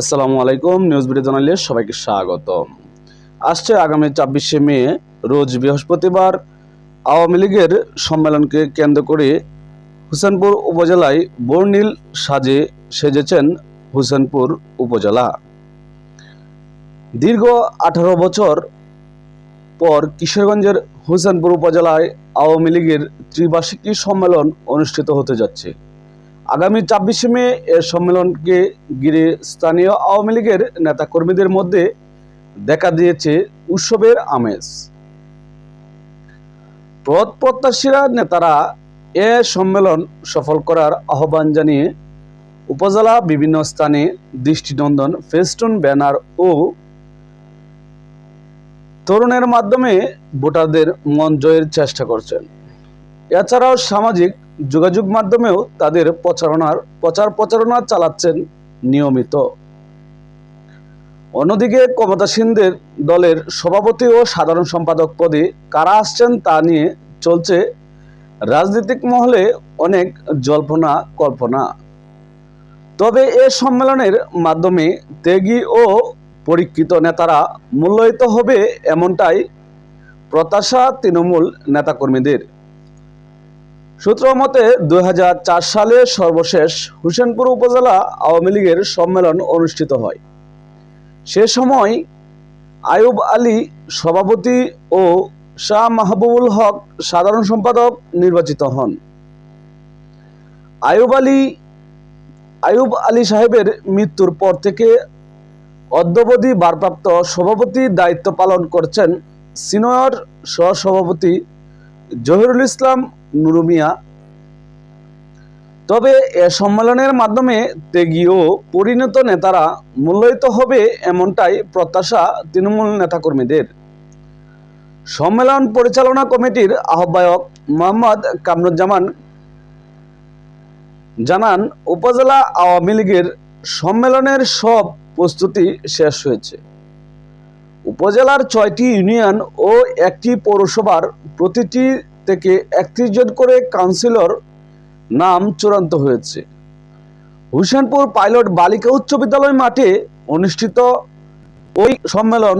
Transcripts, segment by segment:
আসসালামু আলাইকুম news video জানালে সবাইকে স্বাগত আসছে আগামী ছাব্বিশে মে, রোজ বৃহস্পতিবার। আওয়ামী লীগের সম্মেলনকে কেন্দ্র করে হুসেনপুর উপজেলায় বর্ণিল সাজে সেজেছেন হুসেনপুর উপজেলা। দীর্ঘ আঠারো বছর পর কিশোরগঞ্জের হুসেনপুর উপজেলায় আওয়ামী লীগের ত্রিবার্ষিকী সম্মেলন অনুষ্ঠিত হতে যাচ্ছে। আগামী ছাব্বিশে মে এর সম্মেলনকে ঘিরে স্থানীয় আওয়ামী লীগের নেতাকর্মীদের মধ্যে দেখা দিয়েছে উৎসবের আমেজ। পদ প্রত্যাশীরা নেতারা এ সম্মেলন সফল করার আহ্বান জানিয়ে উপজেলা বিভিন্ন স্থানে দৃষ্টিনন্দন, ফেস্টুন, ব্যানার ও তরুণের মাধ্যমে ভোটারদের মন জয়ের চেষ্টা করছেন। এছাড়াও সামাজিক যোগাযোগ মাধ্যমেও তাদের প্রচারণার, প্রচার প্রচারণা চালাচ্ছেন নিয়মিত। অন্যদিকে ক্ষমতাসীনদের দলের সভাপতি ও সাধারণ সম্পাদক পদে কারা আসছেন তা নিয়ে চলছে রাজনৈতিক মহলে অনেক জল্পনা কল্পনা। তবে এ সম্মেলনের মাধ্যমে ত্যাগী ও পরীক্ষিত নেতারা মূল্যায়িত হবে এমনটাই প্রত্যাশা তৃণমূল নেতাকর্মীদের। সূত্র মতে দু হাজার চার সালে সর্বশেষ হুসেনপুর উপজেলা আওয়ামী লীগের সম্মেলন অনুষ্ঠিত হয়। সে সময় আয়ুব আলী সভাপতি ও শাহ মাহবুবুল হক সাধারণ সম্পাদক নির্বাচিত হন। আয়ুব আলী আয়ুব আলী সাহেবের মৃত্যুর পর থেকে অদ্যবধি ভারপ্রাপ্ত সভাপতি দায়িত্ব পালন করছেন সিনিয়র সহসভাপতি জহিরুল ইসলাম নুরুমিয়া তবে, এ সম্মেলনের মাধ্যমে ত্যাগী ও পরিণত নেতারা মূল্যায়িত হবে এমনটাই প্রত্যাশা তৃণমূল নেতাকর্মীদের। সম্মেলন পরিচালনা কমিটির আহ্বায়ক মোহাম্মদ কামরুজ্জামান জানান, উপজেলা আওয়ামী লীগের সম্মেলনের সব প্রস্তুতি শেষ হয়েছে। উপজেলার ছয়টি ইউনিয়ন ও একটি পৌরসভার প্রতিটি থেকে একত্রিশ জন করে কাউন্সিলর নাম চূড়ান্ত হয়েছে। হুসেনপুর পাইলট বালিকা উচ্চ বিদ্যালয় মাঠে অনুষ্ঠিত ওই সম্মেলন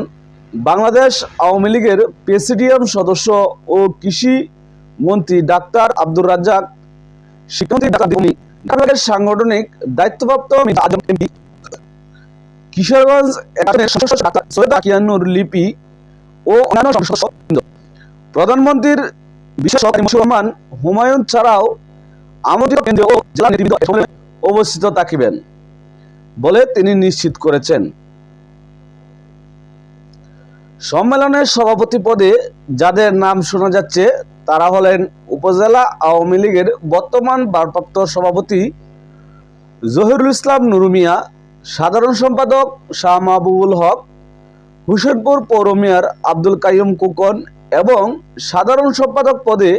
বাংলাদেশ আওয়ামী লীগের প্রেসিডিয়াম সদস্য ও কৃষি মন্ত্রী ডাক্তার আব্দুর রাজ্জাক, শিক্ষামন্ত্রী সাংগঠনিক দায়িত্বপ্রাপ্ত কিশোরগঞ্জ লিপি ও অন্যান্য প্রধানমন্ত্রীর হুমায়ুন ছাড়াও ও জেলা সম্মেলনে উপস্থিত থাকিবেন বলে তিনি নিশ্চিত করেছেন। সম্মেলনের সভাপতি পদে যাদের নাম শোনা যাচ্ছে, তারা হলেন উপজেলা আওয়ামী লীগের বর্তমান ভারপ্রাপ্ত সভাপতি জহিরুল ইসলাম নুরুমিয়া সাধারণ সম্পাদক শাহ মাহবুবুল হক, হুসেনপুর পৌর মেয়র আব্দুল কাইয়ুম কুকন এবং সাধারণ সম্পাদক পদে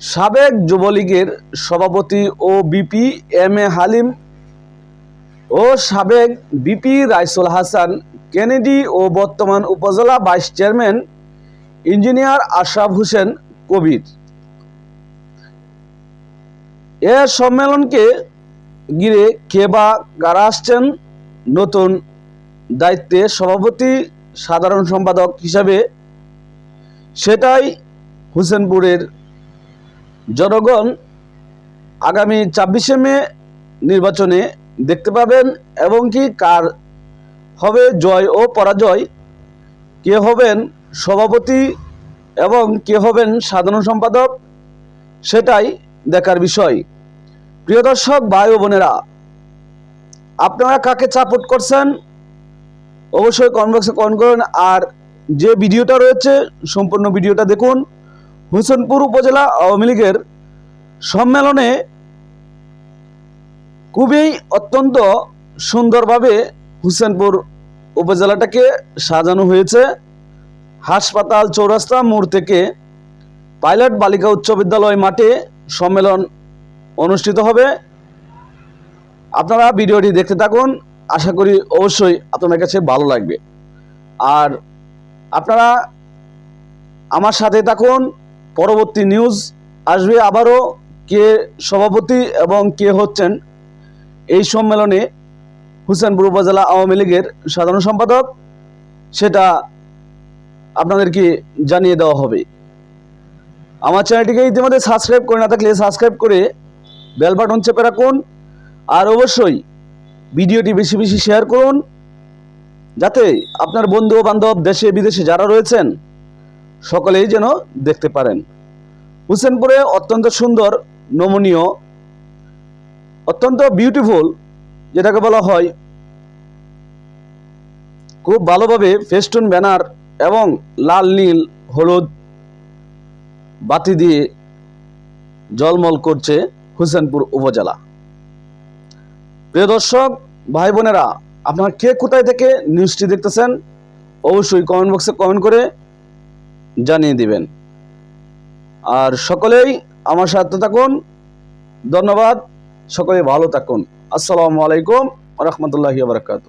সাবেক যুবলীগের সভাপতি ও বিপি এম এ হালিম ও সাবেক বিপি রাইসুল হাসান কেনেডি ও বর্তমান উপজেলা vice chairman engineer Ashraf Hossain Kabir. এ সম্মেলনকে ঘিরে কে বা কারা আসছেন নতুন দায়িত্বে সভাপতি সাধারণ সম্পাদক হিসাবে সেটাই হুসেনপুরের জনগণ আগামী ছাব্বিশে মে নির্বাচনে দেখতে পাবেন এবং কি কার হবে জয় ও পরাজয়, কে হবেন সভাপতি এবং কে হবেন সাধারণ সম্পাদক, সেটাই দেখার বিষয়। প্রিয় দর্শক, ভাই ও বোনেরা, আপনারা কাকে সাপোর্ট করছেন? অবশ্যই কমেন্ট বক্সে কমেন্ট করুন আর যে ভিডিওটা রয়েছে, সম্পূর্ণ ভিডিওটা দেখুন। হুসেনপুর উপজেলা আওয়ামী লীগের সম্মেলনে খুবই অত্যন্ত সুন্দরভাবে হুসেনপুর উপজেলাটাকে সাজানো হয়েছে। হাসপাতাল চৌরাস্তা মোড় থেকে পাইলট বালিকা উচ্চ বিদ্যালয় মাঠে সম্মেলন অনুষ্ঠিত হবে। আপনারা ভিডিওটি দেখতে থাকুন। আশা করি অবশ্যই আপনার কাছে ভালো লাগবে। আর আপনারা আমার সাথে থাকুন, পরবর্তী নিউজ আসবে আবারও কে সভাপতি এবং কে হচ্ছেন এই সম্মেলনে হুসেনপুর উপজেলা আওয়ামী লীগের সাধারণ সম্পাদক, সেটা আপনাদেরকে জানিয়ে দেওয়া হবে। আমার চ্যানেলটিকে ইতিমধ্যে সাবস্ক্রাইব করে না থাকলে সাবস্ক্রাইব করে বেল বাটন চেপে রাখুন, আর অবশ্যই ভিডিওটি বেশি বেশি শেয়ার করুন যাতে আপনার বন্ধু, বান্ধব, দেশে, বিদেশে যারা রয়েছেন, সকলেই যেন দেখতে পারেন। হুসেনপুরে অত্যন্ত সুন্দর, নমনীয়, অত্যন্ত বিউটিফুল যেটাকে বলা হয়, খুব ভালোভাবে ফেস্টুন ব্যানার এবং লাল, নীল, হলুদ বাতি দিয়ে জলমল করছে হুসেনপুর উপজেলা। প্রিয় দর্শক, ভাই বোনেরা আপনারা কে কোথায় থেকে নিউজটি দেখতেছেন, অবশ্যই কমেন্ট বক্সে কমেন্ট করে জানিয়ে দিবেন। আর সকলেই আমার সাথে থাকুন। ধন্যবাদ। সকলে ভালো থাকুন। আসসালামু আলাইকুম রহমতুল্লাহি বারকাতু